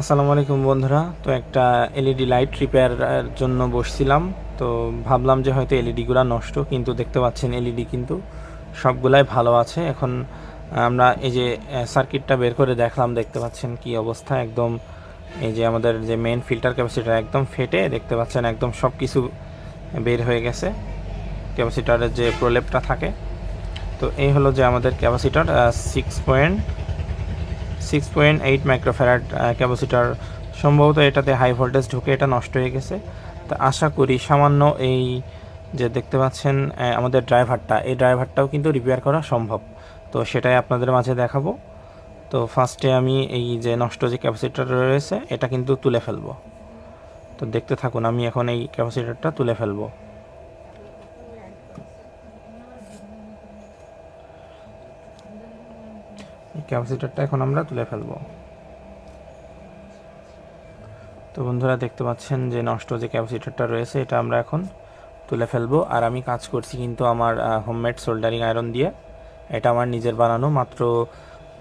আসসালামু আলাইকুম বন্ধুরা। তো একটা এলইডি লাইট রিপেয়ারের জন্য বসছিলাম। তো ভাবলাম যে হয়তো এলইডিগুলো নষ্ট, কিন্তু দেখতে পাচ্ছেন এলইডি কিন্তু সবগুলাই ভালো আছে। এখন আমরা এই যে সার্কিটটা বের করে দেখলাম, দেখতে পাচ্ছেন কি অবস্থা। একদম এই যে আমাদের যে মেইন ফিল্টার ক্যাপাসিটার একদম ফেটে দেখতে পাচ্ছেন একদম সব কিছু বের হয়ে গেছে। ক্যাপাসিটারের যে প্রলেপটা থাকে। তো এই হলো যে আমাদের capacitor six point six point eight microfarad capacitor সম্ভবত এটাতে হাই ভোল্টেজ ঢুকে এটা নষ্ট হয়ে গেছে। তো আশা করি সামান্য এই যে দেখতে পাচ্ছেন আমাদের ড্রাইভারটা, এই ড্রাইভারটাও কিন্তু রিপেয়ার করা সম্ভব। তো সেটাই আপনাদের মাঝে দেখাবো। তো ফার্স্টে আমি এই যে নষ্ট যে ক্যাপাসিটার রয়েছে, এটা কিন্তু তুলে ফেলব। তো দেখতে থাকুন, আমি এখন এই ক্যাপাসিটারটা তুলে ফেলব। এই ক্যাপাসিটারটা এখন আমরা তুলে ফেলব। তো বন্ধুরা দেখতে পাচ্ছেন যে নষ্ট যে ক্যাপাসিটারটা রয়েছে, এটা আমরা এখন তুলে ফেলব। আর আমি কাজ করছি কিন্তু আমার হোমমেড সোল্ডারিং আয়রন দিয়ে। এটা আমার নিজের বানানো, মাত্র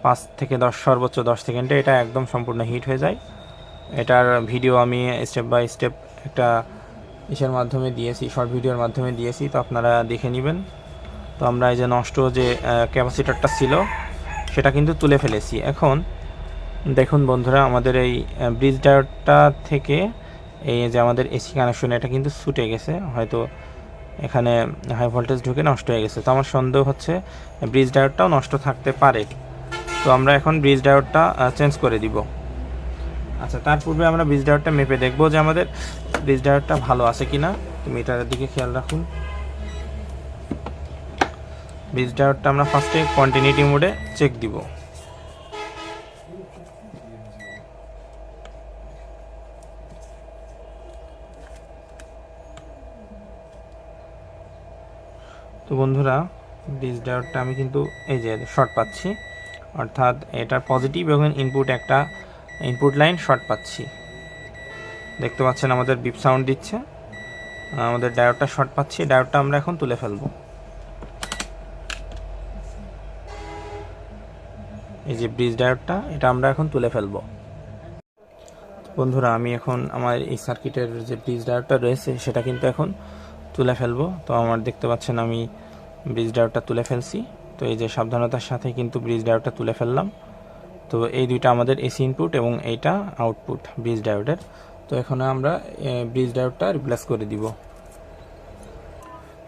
পাঁচ থেকে দশ, সর্বোচ্চ দশ সেকেন্ডে এটা একদম সম্পূর্ণ হিট হয়ে যায়। এটার ভিডিও আমি স্টেপ বাই স্টেপ একটা ইসের মাধ্যমে দিয়েছি, শর্ট ভিডিওর মাধ্যমে দিয়েছি, তো আপনারা দেখে নেবেন। তো আমরা এই যে নষ্ট যে ক্যাপাসিটারটা ছিল সেটা কিন্তু তুলে ফেলেছি। এখন দেখুন বন্ধুরা, আমাদের এই ব্রিজ ডায়োডটা থেকে এই যে আমাদের এসি কানেকশন এটা কিন্তু ছুটে গেছে। হয়তো এখানে হাই ভোল্টেজ ঢুকে নষ্ট হয়ে গেছে। তো আমার সন্দেহ হচ্ছে ব্রিজ ডায়োডটাও নষ্ট থাকতে পারে। তো আমরা এখন ব্রিজ ডায়োডটা চেঞ্জ করে দিব। আচ্ছা তার পূর্বে আমরা ব্রিজ ডায়োডটা মেপে দেখব যে আমাদের ব্রিজ ডায়োডটা ভালো আছে কিনা। তো মিটারের দিকে খেয়াল রাখুন। ব্রিজ ডায়োডটা আমরা ফার্স্টে কন্টিনিউটি মোডে চেক দিব। তো বন্ধুরা ব্রিজ ডায়োডটা আমি কিন্তু এই যে শর্ট পাচ্ছি। অর্থাৎ এটার পজিটিভ এবং ইনপুট একটা ইনপুট লাইন শর্ট পাচ্ছি। দেখতে পাচ্ছেন আমাদের বিপ সাউন্ড দিচ্ছে। আমাদের ডায়োডটা শর্ট পাচ্ছি। ডায়োডটা আমরা এখন তুলে ফেলব। এই যে ব্রিজ ডায়োডটা এটা আমরা এখন তুলে ফেলব। বন্ধুরা, আমি এখন আমার এই সার্কিটের যে ব্রিজ ডায়োডটা রয়েছে, সেটা কিন্তু এখন তুলে ফেলব। তো আমার দেখতে পাচ্ছেন, আমি ব্রিজ ডায়োডটা তুলে ফেলছি। তো এই যে সাবধানতার সাথে কিন্তু ব্রিজ ডায়োডটা তুলে ফেললাম। তো এই দুইটা আমাদের এসি ইনপুট এবং এইটা আউটপুট ব্রিজ ডায়োডের তো এখন আমরা ব্রিজ ডায়োডটা রিপ্লেস করে দিব।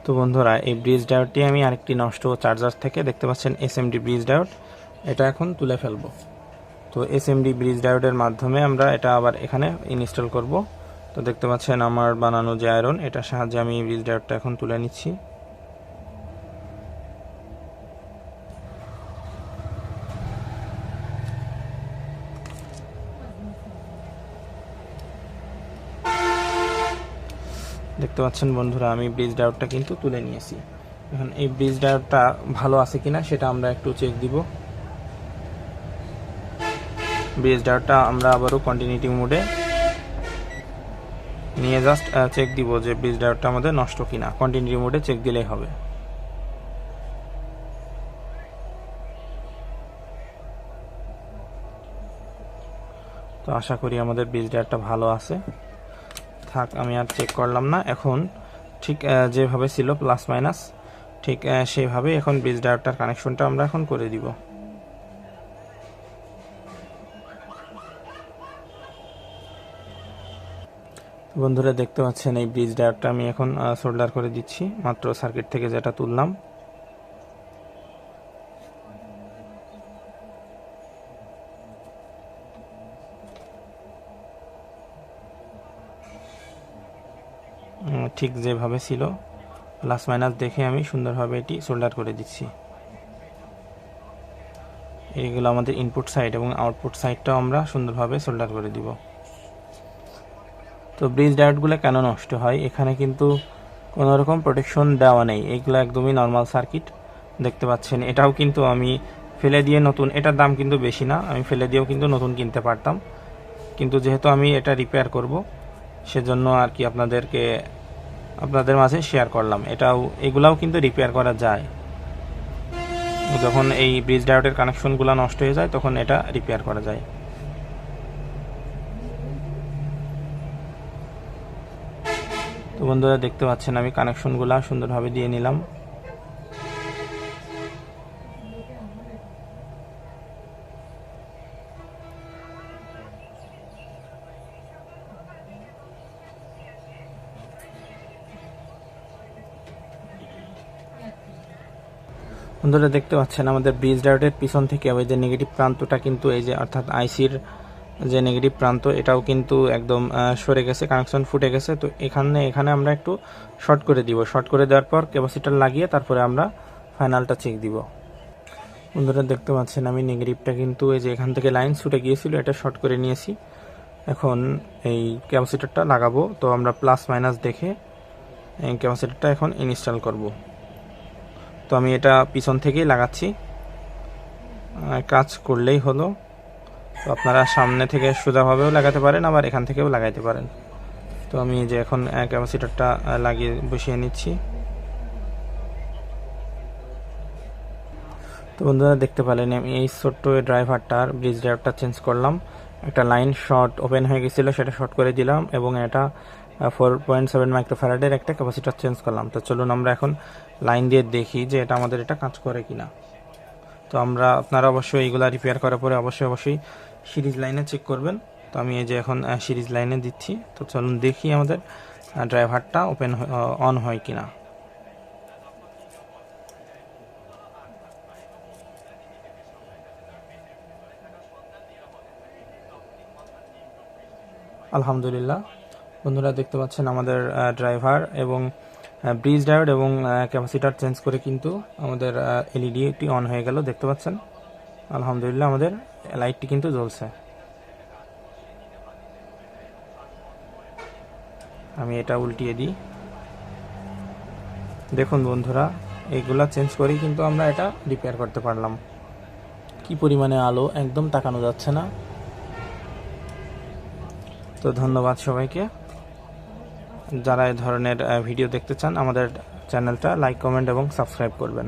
তো বন্ধুরা, এই ব্রিজ ডায়োডটি আমি আরেকটি নষ্ট চার্জার থেকে দেখতে পাচ্ছেন এসএমডি ব্রিজ ডায়োড এটা এখন তুলে ফেলব। তো এস এসএমডি ব্রিজ ডায়োডের মাধ্যমে আমরা এটা আবার এখানে ইনস্টল করব। তো দেখতে পাচ্ছেন আমার বানানো যে আয়রন এটার সাহায্যে আমি ব্রিজ ডায়োডটা এখন তুলে নিচ্ছি। দেখতে পাচ্ছেন বন্ধুরা, আমি ব্রিজ ডায়োডটা কিন্তু তুলে নিয়েছি। এখন এই ব্রিজ ডায়োডটা ভালো আছে কিনা সেটা আমরা একটু চেক দিব। ব্রিজ ডায়োডটা আমরা আবারও কন্টিনিউটি মোডে নিয়ে জাস্ট চেক দিব যে ব্রিজ ডায়োডটা আমাদের নষ্ট কিনা। কন্টিনিউটি মোডে চেক দিলেই হবে। তো আশা করি আমাদের ব্রিজ ডায়োডটা ভালো আছে। থাক আমি আর চেক করলাম না। এখন ঠিক যেভাবে ছিল প্লাস মাইনাস ঠিক আহ, সেইভাবে এখন ব্রিজ ডায়োডটার কানেকশনটা আমরা এখন করে দিব। বন্ধুরা দেখতে পাচ্ছেন এই ব্রিজ ডায়োডটা আমি এখন সোল্ডার করে দিচ্ছি। মাত্র সার্কিট থেকে যেটা তুললাম। ঠিক যেভাবে ছিল। প্লাস মাইনাস দেখে আমি সুন্দরভাবে এটি সোল্ডার করে দিচ্ছি। এইগুলো আমাদের ইনপুট সাইড এবং আউটপুট সাইডটাও আমরা সুন্দরভাবে সোল্ডার করে দিব। তো ব্রিজ ডায়োডগুলো কেন নষ্ট হয়? এখানে কিন্তু কোনো রকম প্রোটেকশন দেওয়া নেই। এগুলো একদমই নর্মাল সার্কিট দেখতে পাচ্ছেন, এটাও কিন্তু আমি ফেলে দিয়ে নতুন, এটার দাম কিন্তু বেশি না। আমি ফেলে দিয়েও কিন্তু নতুন কিনতে পারতাম। কিন্তু যেহেতু আমি এটা রিপেয়ার করব, সেজন্য আর কি আপনাদেরকে, আপনাদের মাঝে শেয়ার করলাম। এটাও, এগুলাও কিন্তু রিপেয়ার করা যায়। যখন এই ব্রিজ ডায়োডের কানেকশনগুলো নষ্ট হয়ে যায়, তখন এটা রিপেয়ার করা যায়। তো বন্ধুরা দেখতে পাচ্ছেন আমি কানেকশনগুলো সুন্দরভাবে দিয়ে নিলাম। বন্ধুরা দেখতে পাচ্ছেন আমাদের ব্রিজ ডায়োডের পিছন থেকে ওই যে নেগেটিভ প্রান্তটা কিন্তু এই যে অর্থাৎ আইসির যে নেগেটিভ প্রান্ত, এটাও কিন্তু একদম সরে গেছে কানেকশন ফুটে গেছে। তো এখানে এখানে আমরা একটু শর্ট করে দিব। শর্ট করে দেওয়ার পর ক্যাপাসিটার লাগিয়ে তারপরে আমরা ফাইনালটা চেক দিব। বন্ধুরা, দেখতে পাচ্ছেন আমি নেগেটিভটা কিন্তু এই যে এখান থেকে লাইন ছুটে গিয়েছিল, এটা শর্ট করে নিয়েছি। এখন এই ক্যাপাসিটারটা লাগাবো। তো আমরা প্লাস মাইনাস দেখে এই ক্যাপাসিটারটা এখন ইনস্টল করব। তো আমি এটা পিছন থেকেই লাগাচ্ছি। কাজ করলেই হলো। তো আপনারা সামনে থেকে সোজাভাবেও লাগাতে পারেন, আবার এখান থেকেও লাগাইতে পারেন। তো আমি যে এখন ক্যাপাসিটারটা লাগিয়ে বসিয়ে নিচ্ছি। তো বন্ধুরা, দেখতে পেলেন, আমি এই ছোট্ট ড্রাইভারটার ব্রিজ ড্রাইভারটা চেঞ্জ করলাম। একটা লাইন শর্ট ওপেন হয়ে গেছিল, সেটা শর্ট করে দিলাম এবং এটা ফোর পয়েন্ট সেভেন মাইক্রোফ্যারাডের একটা ক্যাপাসিটার চেঞ্জ করলাম। তো চলুন আমরা এখন লাইন দিয়ে দেখি যে এটা আমাদের এটা কাজ করে কিনা। তো আমরা, আপনারা অবশ্যই এইগুলা রিপেয়ার করার পরে অবশ্যই অবশ্যই সিরিজ লাইনে চেক করবেন। তো আমি এই যে এখন সিরিজ লাইনে দিচ্ছি। তো চলুন দেখি আমাদের ড্রাইভারটা ওপেন অন হয় কিনা। আলহামদুলিল্লাহ। বন্ধুরা, দেখতে পাচ্ছেন আমাদের ড্রাইভার এবং ব্রিজ ডায়োড এবং ক্যাপাসিটার চেঞ্জ করে কিন্তু আমাদের এলইডিটি অন হয়ে গেল। দেখতে পাচ্ছেন? আলহামদুলিল্লাহ আমাদের লাইটটি কিন্তু জ্বলছে। আমি এটা উল্টিয়ে দিই। দেখুন বন্ধুরা এইগুলা চেঞ্জ করেই কিন্তু আমরা এটা রিপেয়ার করতে পারলাম। কি পরিমাণে আলো, একদম তাকানো যাচ্ছে না। তো ধন্যবাদ সবাইকে। যারা এই ধরনের ভিডিও দেখতে চান, আমাদের চ্যানেলটা লাইক কমেন্ট এবং সাবস্ক্রাইব করবেন।